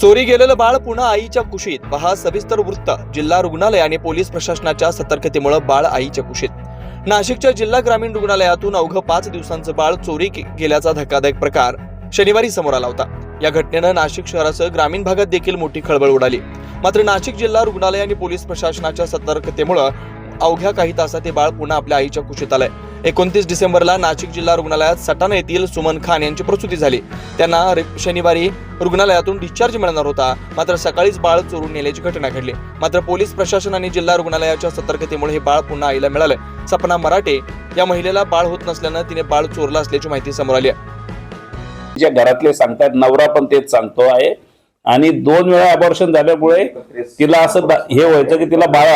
चोरी गेलेलं बाळ पुन्हा आईच्या कुशीत. पहा सविस्तर वृत्त. जिल्हा रुग्णालय आणि पोलीस प्रशासनाच्या सतर्कतेमुळे बाळ आईच्या कुशीत. नाशिकच्या जिल्हा ग्रामीण रुग्णालयातून अवघं पाच दिवसांचं बाळ चोरी के- गेल्याचा धक्कादायक प्रकार शनिवारी समोर आला होता. या घटनेनं नाशिक शहरासह ग्रामीण भागात देखील मोठी खळबळ उडाली. मात्र नाशिक जिल्हा रुग्णालय आणि पोलीस प्रशासनाच्या सतर्कतेमुळं अवघ्या काही तासात हे बाळ पुन्हा आपल्या आईच्या कुशीत आलंय. एकोणतीस डिसेंबरला नाशिक जिल्हा रुग्णालयात सटाणा येथील सुमन खान यांची प्रसूती झाली. त्यांना शनिवारी रुग्णालयातून डिस्चार्ज मिळणार होता. मात्र सकाळीच बाळ चोरून नेल्याची घटना घडली. मात्र पोलीस प्रशासन आणि जिल्हा रुग्णालयाच्या सतर्कतेमुळे हे बाळ पुन्हा आईला मिळालं. सपना मराठे या महिलेला बाळ होत नसल्यानं तिने बाळ चोरला असल्याची माहिती समोर आली जे घरातले सांगतात नवरा पण तेच सांगतो आहे. आणि दोन वेळा अबॉर्शन झाल्यामुळे तिला असं हे व्हायचं की तिला बाळ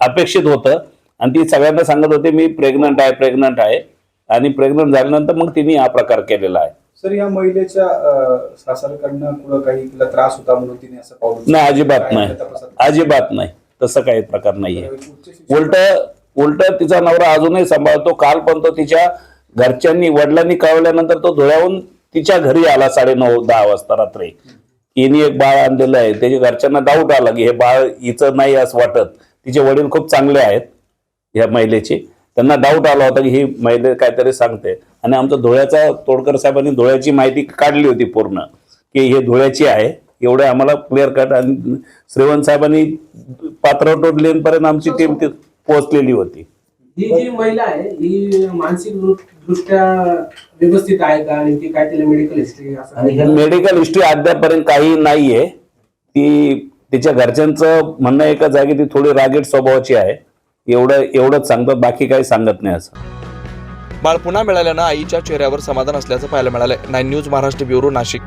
अपेक्षित होतं. आणि ती सगळ्यांना सांगत होती मी प्रेग्नंट आहे प्रेग्नंट आहे. आणि प्रेग्नंट झाल्यानंतर मग तिने हा प्रकार केलेला आहे. सर या महिलेच्या सासरकडनं कुठं काही तिला त्रास होता म्हणून तिने असं पाऊल? नाही अजिबात नाही? अजिबात नाही. तसं काही प्रकार नाहीये. उलट उलट तिचा नवरा अजूनही सांभाळतो. काल पण तो तिच्या घरच्यांनी वडिलांनी कळवल्यानंतर तो धुळ्याहून तिच्या घरी आला साडे नऊ दहा वाजता रात्री. हिने एक बाळ आणलेलं आहे. त्याच्या घरच्यांना डाऊट आला की हे बाळ हिचं नाही असं वाटत. तिचे वडील खूप चांगले आहेत. ह्या महिलेचे. त्यांना डाऊट आला होता की ही महिला काहीतरी सांगते. आणि आमचा धुळ्याचा तोडकर साहेबांनी धुळ्याची माहिती काढली होती पूर्ण की हे धुळ्याची आहे एवढे आम्हाला क्लिअर कट आणि श्रीवंत साहेबांनी पात्र लेनपर्यंत आमची टीम ती पोहोचलेली होती. ही जी महिला आहे ही मानसिक दृष्ट्या व्यवस्थित आहे का? आणि ती काय तिला मेडिकल हिस्ट्री असं? मेडिकल हिस्ट्री अद्यापर्यंत काही नाहीये. ती तिच्या घरच्यांचं म्हणणं एकच आहे की ती थोडी रागीट स्वभावाची आहे. एवढं एवढंच सांगतात बाकी काही सांगत नाही असं. बाळ पुन्हा मिळाल्यानं आईच्या चेहऱ्यावर समाधान असल्याचं पाहायला मिळालंय. Nine news Maharashtra bureau Nashik.